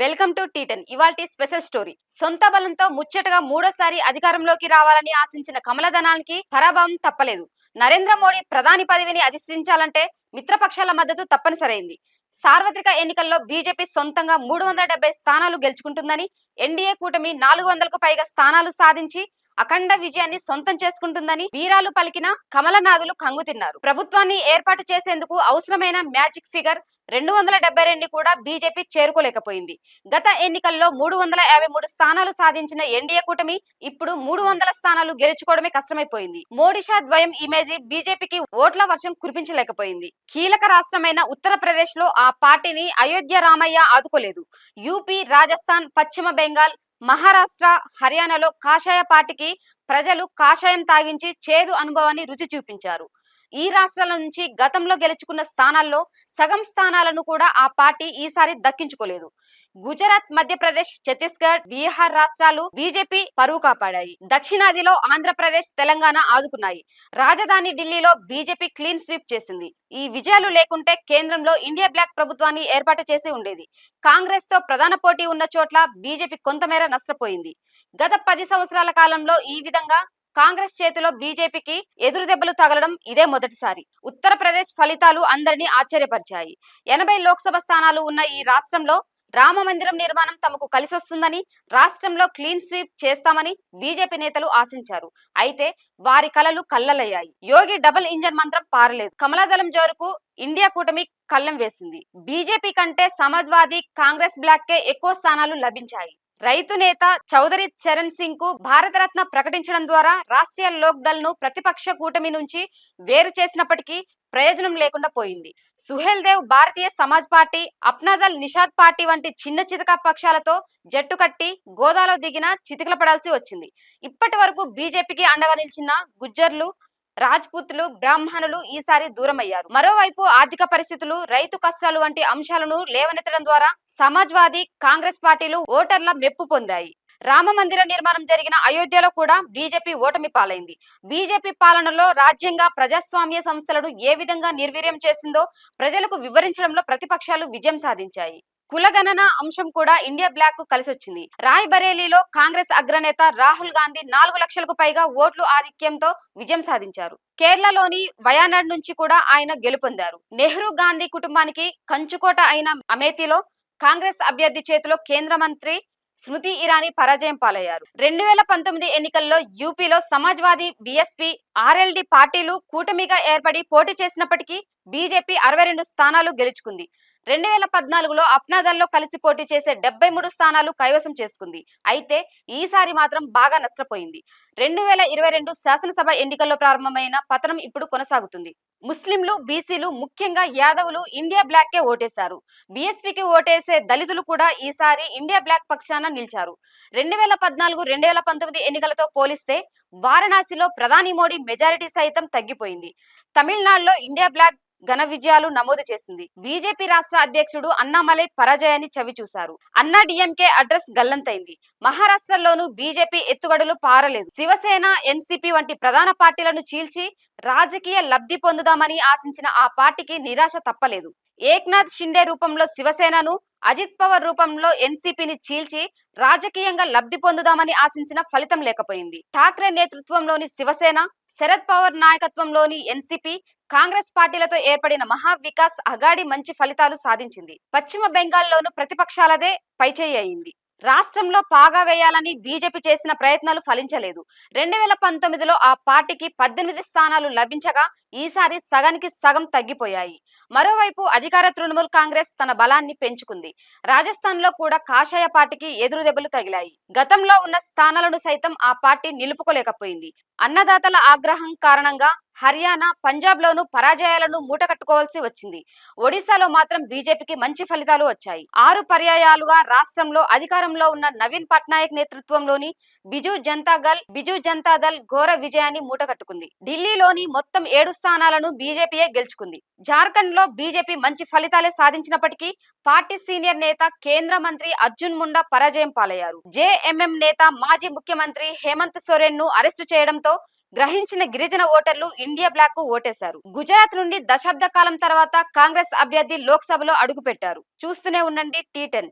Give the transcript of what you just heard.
Welcome to టీటన్ ఇవాల్టి special story. సొంత బలంతో ముచ్చటగా మూడోసారి అధికారంలోకి రావాలని ఆశించిన కమలధనానికి పరాభవం తప్పలేదు. నరేంద్ర మోడీ ప్రధాని పదవిని అధిష్ఠించాలంటే మిత్రపక్షాల మద్దతు తప్పనిసరైంది. సార్వత్రిక ఎన్నికల్లో బీజేపీ సొంతంగా మూడు వందల డెబ్బై స్థానాలు గెలుచుకుంటుందని ఎన్డీఏ కూటమి నాలుగు వందలకు పైగా స్థానాలు సాధించి అఖండ విజయాన్ని సొంతం చేసుకుంటుందని వీరాలు పలికిన కమలనాథులు కంగుతిన్నారు ప్రభుత్వాన్ని ఏర్పాటు చేసేందుకు అవసరమైన మ్యాజిక్ ఫిగర్ రెండు వందల డెబ్బై రెండు కూడా బీజేపీ చేరుకోలేకపోయింది. గత ఎన్నికల్లో మూడు వందల యాభై మూడు స్థానాలు సాధించిన ఎన్డీఏ కూటమి ఇప్పుడు మూడు వందల స్థానాలు గెలుచుకోవడమే కష్టమైపోయింది. మోడీ షా ద్వయం ఇమేజీ బీజేపీకి ఓట్ల వర్షం కురిపించలేకపోయింది. కీలక రాష్ట్రమైన ఉత్తరప్రదేశ్లో ఆ పార్టీని అయోధ్య రామయ్య ఆదుకోలేదు. యూపీ రాజస్థాన్ పశ్చిమ బెంగాల్ మహారాష్ట్ర హర్యానాలో కాషాయ పార్టీకి ప్రజలు కాషాయం తాగించి చేదు అనుభవాన్ని రుచి చూపించారు. ఈ రాష్ట్రాల నుంచి గతంలో గెలుచుకున్న స్థానాల్లో సగం స్థానాలను కూడా ఆ పార్టీ ఈసారి దక్కించుకోలేదు. గుజరాత్ మధ్యప్రదేశ్ ఛత్తీస్గఢ్ బీహార్ రాష్ట్రాలు బీజేపీ పరువు కాపాడాయి. దక్షిణాదిలో ఆంధ్రప్రదేశ్ తెలంగాణ ఆదుకున్నాయి. రాజధాని ఢిల్లీలో బీజేపీ క్లీన్ స్వీప్ చేసింది. ఈ విజయాలు లేకుంటే కేంద్రంలో ఇండియా బ్లాక్ ప్రభుత్వాన్ని ఏర్పాటు చేసి ఉండేది. కాంగ్రెస్తో ప్రధాన పోటీ ఉన్న చోట్ల బీజేపీ కొంతమేర నష్టపోయింది. గత పది సంవత్సరాల కాలంలో ఈ విధంగా కాంగ్రెస్ చేతిలో బీజేపీకి ఎదురు దెబ్బలు తగలడం ఇదే మొదటిసారి. ఉత్తరప్రదేశ్ ఫలితాలు అందరినీ ఆశ్చర్యపరిచాయి. ఎనభై లోక్సభ స్థానాలు ఉన్న ఈ రాష్ట్రంలో రామ మందిరం నిర్మాణం తమకు కలిసొస్తుందని రాష్ట్రంలో క్లీన్ స్వీప్ చేస్తామని బీజేపీ నేతలు ఆశించారు. అయితే వారి కలలు కల్లలయ్యాయి యోగి డబుల్ ఇంజన్ మంత్రం పారలేదు. కమలాదళం జోరుకు ఇండియా కూటమి కళ్ళం వేసింది. బీజేపీ కంటే సమాజ్వాదీ కాంగ్రెస్ బ్లాక్ కే ఎక్కువ స్థానాలు లభించాయి. రైతు నేత చౌదరి చరణ్ సింగ్కు భారతరత్న ప్రకటించడం ద్వారా రాష్ట్రీయ లోక్ దల్ను ప్రతిపక్ష కూటమి నుంచి వేరు చేసినప్పటికీ ప్రయోజనం లేకుండా పోయింది. సుహేల్ దేవ్ భారతీయ సమాజ్ పార్టీ అప్నాదల్ నిషాద్ పార్టీ వంటి చిన్న చితక పక్షాలతో జట్టు కట్టి గోదాలో దిగిన చితికల పడాల్సి వచ్చింది. ఇప్పటి వరకు బీజేపీకి అండగా నిలిచిన గుజ్జర్లు రాజ్పుత్లు బ్రాహ్మణులు ఈసారి దూరమయ్యారు. మరోవైపు ఆర్థిక పరిస్థితులు రైతు కష్టాలు వంటి అంశాలను లేవనెత్తడం ద్వారా సమాజ్వాదీ కాంగ్రెస్ పార్టీలు ఓటర్ల మెప్పు పొందాయి. రామ మందిర నిర్మాణం జరిగిన అయోధ్యలో కూడా బీజేపీ ఓటమి పాలైంది. బీజేపీ పాలనలో రాజ్యాంగ ప్రజాస్వామ్య సంస్థలను ఏ విధంగా నిర్వీర్యం చేసిందో ప్రజలకు వివరించడంలో ప్రతిపక్షాలు విజయం సాధించాయి. కులగణన అంశం కూడా ఇండియా బ్లాక్కు కలిసొచ్చింది. రాయ్ బరేలీలో కాంగ్రెస్ అగ్రనేత రాహుల్ గాంధీ నాలుగు లక్షలకు పైగా ఓట్లు ఆధిక్యంతో విజయం సాధించారు. కేరళలోని వయానాడ్ నుంచి కూడా ఆయన గెలుపొందారు. నెహ్రూ గాంధీ కుటుంబానికి కంచుకోట అయిన అమేథీలో కాంగ్రెస్ అభ్యర్థి చేతిలో కేంద్ర మంత్రి స్మృతి ఇరానీ పరాజయం పాలయ్యారు. రెండు వేల పంతొమ్మిది ఎన్నికల్లో యూపీలో సమాజ్వాదీ బీఎస్పీ ఆర్ఎల్డి పార్టీలు కూటమిగా ఏర్పడి పోటీ చేసినప్పటికీ బీజేపీ అరవై రెండు స్థానాలు గెలుచుకుంది. రెండు వేల పద్నాలుగులో అప్నాదల్లో కలిసి పోటీ చేసే డెబ్బై మూడు స్థానాలు కైవసం చేసుకుంది. అయితే ఈసారి మాత్రం బాగా నష్టపోయింది. రెండు వేల ఇరవై రెండు శాసనసభ ఎన్నికల్లో ప్రారంభమైన పతనం ఇప్పుడు కొనసాగుతుంది. ముస్లింలు బీసీలు ముఖ్యంగా యాదవులు ఇండియా బ్లాక్ కే ఓటేశారు. బీఎస్పీకి ఓటేసే దళితులు కూడా ఈసారి ఇండియా బ్లాక్ పక్షాన నిలిచారు. రెండు వేల పద్నాలుగు రెండు వేల పంతొమ్మిది ఎన్నికలతో పోలిస్తే వారణాసిలో ప్రధాని మోడీ మెజారిటీ సైతం తగ్గిపోయింది. తమిళనాడులో ఇండియా బ్లాక్ ఘన విజయాలు నమోదు చేసింది. బీజేపీ రాష్ట్ర అధ్యక్షుడు అన్నామలై పరాజయాన్ని చవిచూశారు అన్నా డిఎంకే అడ్రస్ గల్లంతైంది. మహారాష్ట్రలోనూ బీజేపీ ఎత్తుగడలు పారలేదు. శివసేన ఎన్సీపీ వంటి ప్రధాన పార్టీలను చీల్చి రాజకీయ లబ్ధి పొందుదామని ఆశించిన ఆ పార్టీకి నిరాశ తప్పలేదు. ఏక్నాథ్ షిండే రూపంలో శివసేనను అజిత్ పవర్ రూపంలో ఎన్సీపీని చీల్చి రాజకీయంగా లబ్ధి పొందుదామని ఆశించిన ఫలితం లేకపోయింది. ఠాక్రే నేతృత్వంలోని శివసేన శరద్ పవార్ నాయకత్వంలోని ఎన్సీపీ కాంగ్రెస్ పార్టీలతో ఏర్పడిన మహావికాస్ అగాడి మంచి ఫలితాలు సాధించింది. పశ్చిమ బెంగాల్లోనూ ప్రతిపక్షాలదే పైచేయి అయింది రాష్ట్రంలో పాగా వేయాలని బీజేపీ చేసిన ప్రయత్నాలు ఫలించలేదు. రెండు వేల పంతొమ్మిదిలో ఆ పార్టీకి పద్దెనిమిది స్థానాలు లభించగా ఈసారి సగానికి సగం తగ్గిపోయాయి. మరోవైపు అధికార తృణమూల్ కాంగ్రెస్ తన బలాన్ని పెంచుకుంది. రాజస్థాన్లో కూడా కాషాయ పార్టీకి ఎదురు దెబ్బలు తగిలాయి. గతంలో ఉన్న స్థానాలను సైతం ఆ పార్టీ నిలుపుకోలేకపోయింది. అన్నదాతల ఆగ్రహం కారణంగా హర్యానా పంజాబ్ లోను పరాజయాలను మూటకట్టుకోవాల్సి వచ్చింది. ఒడిశాలో మాత్రం బీజేపీకి మంచి ఫలితాలు వచ్చాయి. ఆరు పర్యాయాలుగా రాష్ట్రంలో అధికారంలో ఉన్న నవీన్ పట్నాయక్ నేతృత్వంలోని బిజు జనతాదళ్ బిజు జనతాదళ్ ఘోర విజయాన్ని మూటకట్టుకుంది ఢిల్లీలోని మొత్తం ఏడు స్థానాలను బీజేపీయే గెలుచుకుంది. జార్ఖండ్లో బీజేపీ మంచి ఫలితాలే సాధించినప్పటికీ పార్టీ సీనియర్ నేత కేంద్ర మంత్రి అర్జున్ ముండా పరాజయం పాలయ్యారు. జేఎంఎం నేత మాజీ ముఖ్యమంత్రి హేమంత్ సోరెన్ను అరెస్టు చేయడంతో గ్రహించిన గిరిజన ఓటర్లు ఇండియా బ్లాక్కు ఓటేశారు. గుజరాత్ నుండి దశాబ్ద కాలం తర్వాత కాంగ్రెస్ అభ్యర్థి లోక్సభలో అడుగుపెట్టారు. చూస్తూనే ఉండండి టీ టెన్.